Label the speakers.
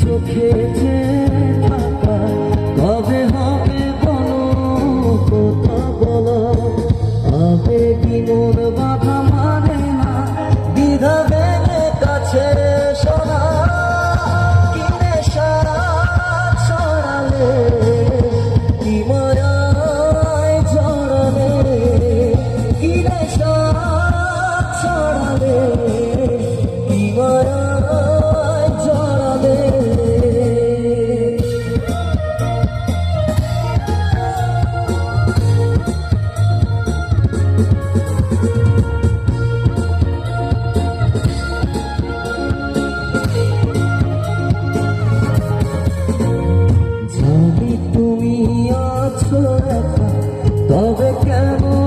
Speaker 1: চোখে যে থাকা কবে হবে বলো? কথা বলো আবেগি মন বাধা মানে না? দ্বিধা তবে কেমন